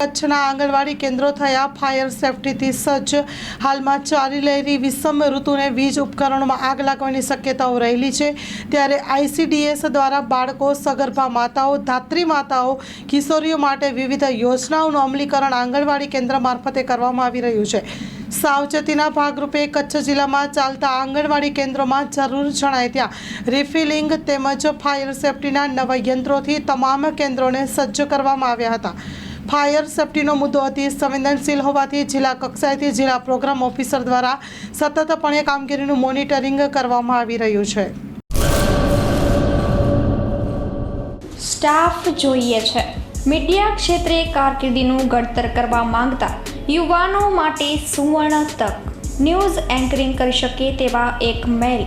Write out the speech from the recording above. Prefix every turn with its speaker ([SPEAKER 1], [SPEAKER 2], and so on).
[SPEAKER 1] કચ્છના આંગણવાડી કેન્દ્રો થયા. ફાયર સેફટીથી સજ્જ. હાલમાં ચાલી રહેલી વિષમ ઋતુને વીજ ઉપકરણોમાં આગ લાગવાની શક્યતાઓ રહેલી છે. ત્યારે આઈસીડીએસ દ્વારા બાળકો, સગર્ભા માતાઓ, ધાત્રી માતાઓ, કિશોરીઓ માટે વિવિધ યોજનાઓનું અમલીકરણ આંગણવાડી કેન્દ્ર મારફતે કરવામાં આવી રહ્યું છે. સાવચેતીના ભાગરૂપે કચ્છ જિલ્લામાં ચાલતા આંગણવાડી કેન્દ્રોમાં જરૂર જણાય ત્યાં. રિફિલિંગ તેમજ ફાયર સેફટીના નવા યંત્રોથી તમામ કેન્દ્રોને સજ્જ કરવામાં આવ્યા હતા. ફાયર સેફટીનો મુદ્દો અતિ સંવેદનશીલ હોવાથી જિલ્લા કક્ષાએથી જિલ્લા પ્રોગ્રામ ઓફિસર દ્વારા સતતપણે કામગીરીનું મોનિટરિંગ કરવામાં આવી રહ્યું છે.
[SPEAKER 2] સ્ટાફ જોઈએ છે. મીડિયા ક્ષેત્રે કારકિર્દીનું ઘડતર કરવા માંગતા યુવાનો માટે સુવર્ણ તક. ન્યૂઝ એન્કરિંગ કરી શકે તેવા એક મેલ